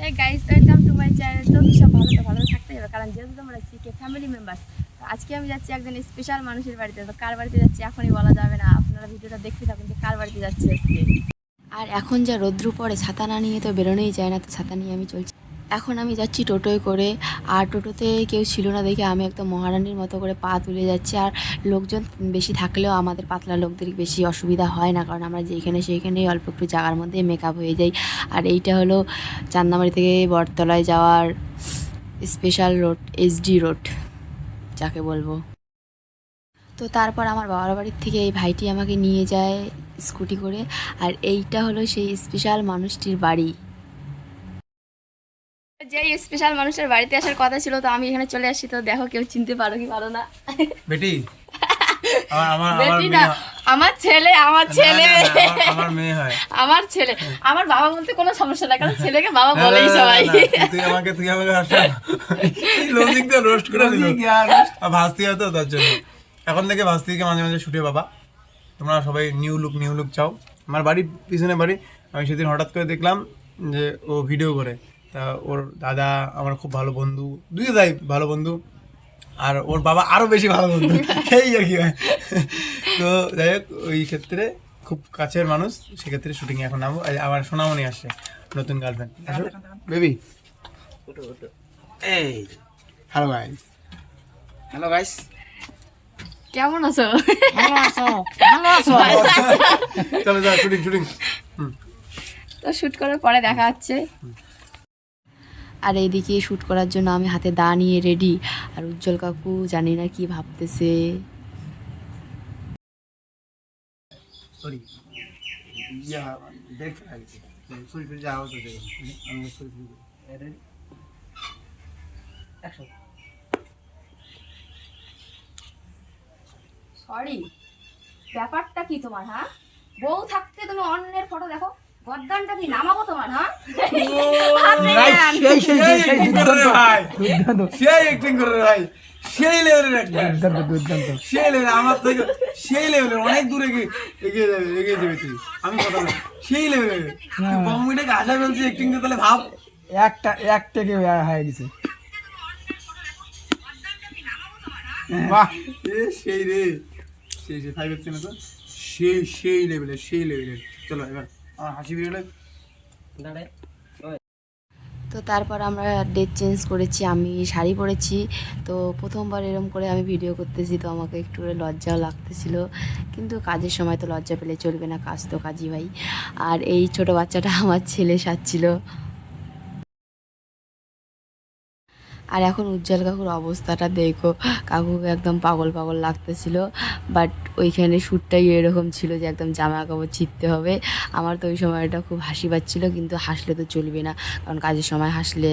Hey guys welcome to my channel তো সব ভালো, তো ভালো থাকতে হবে, কারণ যেহেতু তোমরা সিকে ফ্যামিলি মেম্বার আজকে আমি যাচ্ছি একজন স্পেশাল মানুষের বাড়িতে। তো কার বাড়িতে যাচ্ছি এখনই বলা যাবে না, আপনারা ভিডিওটা দেখতে থাকুন যে কার বাড়িতে যাচ্ছি আজকে। আর এখন যা রৌদ্র পড়ে, ছাতা না নিয়ে তো বেরোনোই যায় না, তো ছাতা নিয়ে আমি চলছি। এখন আমি যাচ্ছি টোটোয় করে। আর টোটোতে কেউ ছিল না দেখে আমি একদম মহারানীর মতো করে পা তুলে যাচ্ছি। আর লোকজন বেশি থাকলেও আমাদের পাতলা লোকদের বেশি অসুবিধা হয় না, কারণ আমরা যেখানে সেইখানেই অল্প একটু জায়গার মধ্যে মেকআপ হয়ে যাই। আর এইটা হলো চান্দামারি থেকে বটতলায় যাওয়ার স্পেশাল রোড এইচডি রোড যাকে বলব। তো তারপর আমার বাবার বাড়ির থেকে এই ভাইটি আমাকে নিয়ে যায় স্কুটি করে। আর এইটা হলো সেই স্পেশাল মানুষটির বাড়ি। যেই স্পেশাল মানুষের বাড়িতে আসার কথা ছিল তো আমি এখানে চলে আসছি তো দেখো কেউ চিনতে পারো কি পারো না। বেটি আমার ছেলে আমার ছেলে। আমার- মেয়ে হয়। আমার ছেলে। আমার বাবা বলতে কোনো সমস্যা নাই কারণ ছেলেকে বাবা বলেই সবাই। তুই আমাকে তুই আমাকে লজিক দিয়ে রোস্ট করে দিল। আর ভাস্তি হতো তার জন্য। এখন থেকে ভাস্তিকে মাঝে মাঝে ছুটে বাবা। তোমরা সবাই নিউ লুক নিউ লুক চাও। আমার বাড়ির পিছনে বাড়ি। আমি সেদিন হঠাৎ করে দেখলাম যে ও ভিডিও করে। তা ওর দাদা আমার খুব ভালো বন্ধু দুই দাদাই ভালো বন্ধু আর ওর বাবা আরও বেশি ভালো বন্ধু। এই আর কি। তো যাই হোক ওই ক্ষেত্রে খুব কাছের মানুষ সেক্ষেত্রে শুটিং এখন নামবো। আমার সোনামণি আসছে নতুন গার্লফ্রেন্ড বেবি এই। হ্যালো গাইস হ্যালো গাইস কেমন আছো? ভালো আছো। ভালো আছো। চলো যা শুটিং শুটিং তো শ্যুট করার পরে দেখা হচ্ছে। আর এইদিকে শ্যুট করার জন্য আমি হাতে দা নিয়ে রেডি আর উজ্জ্বল কাকু জানি না কি ভাবতেছে। সরি ইয়া আমি সরি ব্যাপারটা কি তোমার হ্যাঁ? বউ থাকতে তুমি অন্যের ফটো দেখো। গদ্দানটা কি নামাবো তোমার হ্যাঁ? সেই সেই সেই সেই ভাই সেই অ্যাক্টিং করে ভাই। সেই লেভেলের অ্যাক্টিং দুর্দান্ত দুর্দান্ত। সেই লেভেল আমার থেকে সেই লেভেলের অনেক দূর এগিয়ে এগিয়ে যাবে এগিয়ে যাবে তুই। আমি কথা বলি সেই লেভেলের বম্বিটাকে আশা বলছি অ্যাক্টিং তাহলে ভাব? একটা হয়ে গেছে। বাহ। সেই রে। সেই ফাইভ তো? সেই সেই লেভেলের সেই লেভেলের চলো এবার আমার হাসি বেরোলে? দাঁড়ায় তো তারপর আমরা ডেট চেঞ্জ করেছি আমি শাড়ি পরেছি। তো প্রথমবার এরম করে আমি ভিডিও করতেছি তো আমাকে একটু করে লজ্জাও লাগতেছিল। কিন্তু কাজের সময় তো লজ্জা পেলে চলবে না কাজ তো কাজই ভাই। আর এই ছোট বাচ্চাটা আমার ছেলে সাজছিল। আর এখন উজ্জ্বল কাকুর অবস্থাটা দেখো। কাকুকে একদম পাগল পাগল লাগতেছিল বাট ওইখানে শ্যুটটাই এরকম ছিল যে একদম জামা কাপড় ছিঁড়তে হবে। আমার তো ওই সময়টা খুব হাসি পাচ্ছিল, কিন্তু হাসলে তো চলবে না, কারণ কাজের সময় হাসলে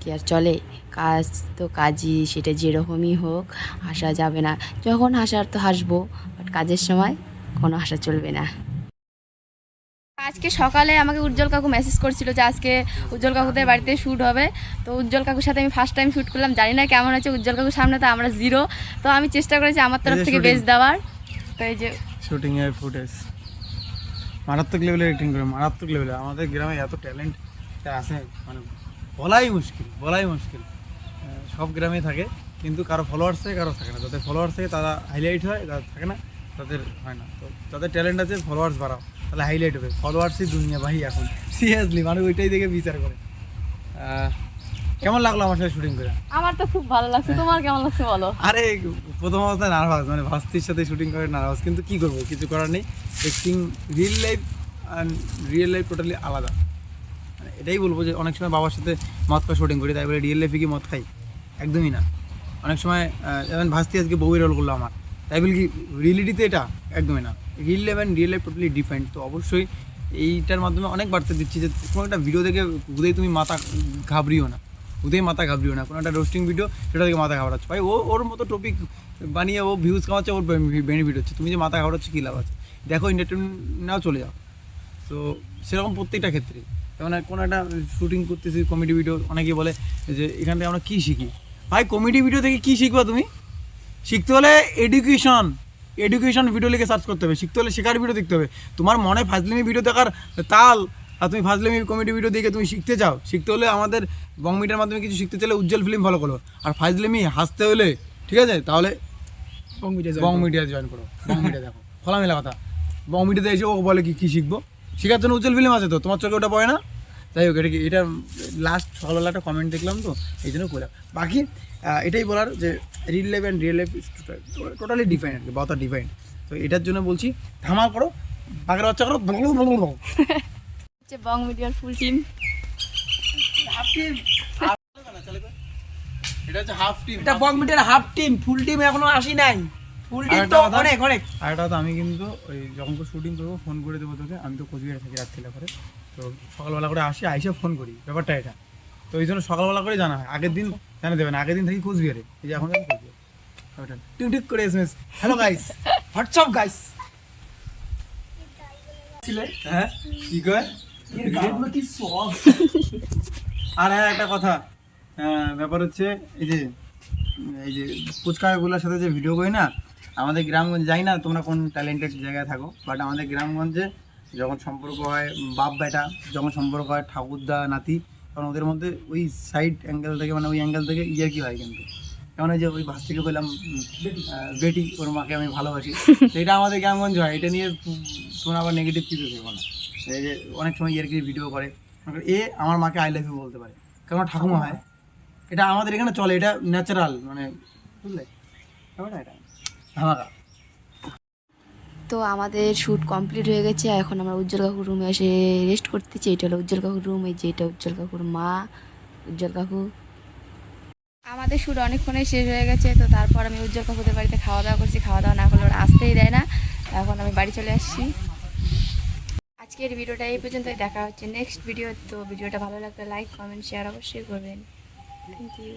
কি আর চলে? কাজ তো কাজই, সেটা যেরকমই হোক, হাসা যাবে না। যখন হাসার তো হাসবো বাট কাজের সময় কোনো হাসা চলবে না। আজকে সকালে আমাকে উজ্জ্বল কাকু মেসেজ করছিল যে আজকে উজ্জ্বল কাকুদের বাড়িতে শ্যুট হবে। তো উজ্জ্বল কাকুর সাথে আমি ফার্স্ট টাইম শ্যুট করলাম। জানি না কেমন হচ্ছে উজ্জ্বল কাকুর সামনে তো আমরা জিরো তো আমি চেষ্টা করেছি আমার তরফ থেকে। বেস্ট দেওয়ার। তো এই যে শুটিং এর ফুটেজ মারাত্মক লেভেলে অ্যাক্টিং করে মারাত্মক লেভেলে আমাদের গ্রামে এত ট্যালেন্ট আছে মানে বলাই মুশকিল বলাই মুশকিল। সব গ্রামেই থাকে কিন্তু কারও ফলোয়ার্স থাকে কারও থাকে না। যাদের ফলোয়ার্স থাকে তারা হাইলাইট হয় তারা থাকে না তাদের হয় না। তো যাদের ট্যালেন্ট আছে ফলোয়ার্স বাড়াও। তাহলে হাইলাইট হবে। ফলোয়ার্সই দুনিয়া ভাই এখন। সিরিয়াসলি মানে ওইটাই দেখে বিচার করে। কেমন লাগল আমার সাথে শুটিং করে? আমার তো খুব ভালো লাগছে। তোমার কেমন লাগছে বলো? আরে প্রথম অবস্থায় নার্ভাস মানে ভাস্তির সাথে শুটিং করে নার্ভাস কিন্তু কি করব? কিছু করার নেই। Acting real life and real life totally আলাদা। মানে এটাই বলব যে অনেক সময় বাবার সাথে মদ খাওয়া শুটিং করি তাই বলে রিয়েল লাইফে কি মদ খাই? একদমই না। অনেক সময় যেমন ভাস্তি আজকে বউয়ের রোল করল আমার। তাই বলে কি রিয়েলিটিতে এটা? একদমই না। Life and real life totally different তো অবশ্যই এইটার মাধ্যমে অনেক বার্তা দিচ্ছি যে কোনো একটা ভিডিও দেখে হুদেই তুমি মাথা ঘাবড়িও না। হুদেই মাথা ঘাবড়িও না। কোনো একটা রোস্টিং ভিডিও সেটা থেকে মাথা ঘাবড়াচ্ছ। ভাই, ও, ওর মতো টপিক বানিয়ে ও ভিউজ কামাচ্ছে, ওর বেনিফিট হচ্ছে। তুমি যে মাথা ঘাবড়াচ্ছ, কী লাভ আছে? দেখো এন্টারটেনমেন্ট নাও চলে যাও। তো সেরকম প্রত্যেকটা ক্ষেত্রে যেমন কোনো একটা শুটিং করতেছি কমেডি ভিডিও অনেকে বলে যে এখান থেকে আমরা কী শিখি? ভাই কমেডি ভিডিও থেকে কী শিখবা তুমি? শিখতে হলে এডুকেশন এডুকেশন ভিডিও লিখে সার্চ করতে হবে শিখতে হলে শেখার ভিডিও দেখতে হবে। তোমার মনে ফাজলিমি ভিডিও দেখার তাল আর তুমি ফাজলিমি কমেডি ভিডিও দেখে তুমি শিখতে চাও শিখতে হলে আমাদের বং মিডিয়ার মাধ্যমে কিছু শিখতে চাইলে উজ্জ্বল ফিল্ম ফলো করো। আর ফাজলামি হাসতে হলে ঠিক আছে? তাহলে Bong media Bong media join করো। বং মিডিয়া দেখো। খোলামেলা কথা। বং মিডিয়াতে এসে ও বলে কি কী শিখব? শেখার জন্য উজ্জ্বল ফিল্ম আছে তো তোমার চোখে ওটা পড়ে না? যাই হোক এটা কি এটা লাস্ট সকালবেলা একটা কমেন্ট দেখলাম তো এই জন্য বললাম বাকি এটাই বলার যে reel life and real life totally define আর কি বাতা ডিফাইন তো এটার জন্য বলছি ধামাল করো বাঘের বাচ্চা করো হচ্ছে বং মিডিয়ার ফুল টিম এটা হচ্ছে হাফ টিম এটা বং মিডিয়ার হাফ টিম ফুল টিম এখনও আসি নাই। ফুল টিম আরেকটা তো অনেক অনেক। আর একটা কথা আমি কিন্তু ওই যখন শুটিং করব ফোন করে দেবো তোকে আমি তো কোচবিহারে থাকি রাত্রিবেলা করে। তো সকালবেলা করে আসি, আইসে ফোন করি, ব্যাপারটা এটা। তো ওই জন্য সকালবেলা করে জানা হয়, আগের দিন জানা দেবে না, আগের দিন থাকি কোচবিহারে। এই যে এখন কোচবিহারে। টিক টিক করে SMS hello guys WhatsApp guys হ্যাঁ? কি কয়? আর হ্যাঁ একটা কথা। ব্যাপার হচ্ছে, এই যে এই যে ফুচকাগুলোর সাথে যে ভিডিও করি না, আমাদের গ্রামগঞ্জ যাই না তোমরা কোন ট্যালেন্টেড জায়গায় থাকো বাট আমাদের গ্রামগঞ্জে যখন সম্পর্ক হয় বাপ বেটা যখন সম্পর্ক হয়, ঠাকুরদা, নাতি, তখন ওদের মধ্যে ওই সাইড অ্যাঙ্গেল থেকে মানে ওই অ্যাঙ্গেল থেকে ইয়ে কি হয় কিন্তু? এই যে ওই ভাস থেকে বললাম বেটি, ওর মাকে আমি ভালোবাসি। এটা আমাদের গ্রামগঞ্জ হয়? এটা নিয়ে তোমরা আবার নেগেটিভ কিছু দেখো না। এই যে অনেক সময় ইয়ারকি ভিডিও করে। এ আমার মাকে আই লাভ ইউ বলতে পারে। কারণ ঠাকুমা হয়? এটা আমাদের এখানে চলে, এটা ন্যাচারাল মানে বুঝলে? এটা? ধামাকা। তো আমাদের শ্যুট কমপ্লিট হয়ে গেছে। এখন আমরা উজ্জ্বল কাকুর রুমে এসে রেস্ট করতেছি। এটা হলো উজ্জ্বল কাকুর রুম এই যে এটা উজ্জ্বল কাকুর মা, উজ্জ্বল কাকু। আমাদের শ্যুট অনেকক্ষণে শেষ হয়ে গেছে, তো তারপর আমি উজ্জ্বল কাকুদের বাড়িতে খাওয়া দাওয়া করছি। খাওয়া দাওয়া না করলে ওরা আসতেই দেয় না। এখন আমি বাড়ি চলে আসছি। আজকের ভিডিওটা এই পর্যন্তই। দেখা হচ্ছে নেক্সট ভিডিও তো ভিডিওটা ভালো লাগলে লাইক কমেন্ট শেয়ার অবশ্যই করবেন। Thank you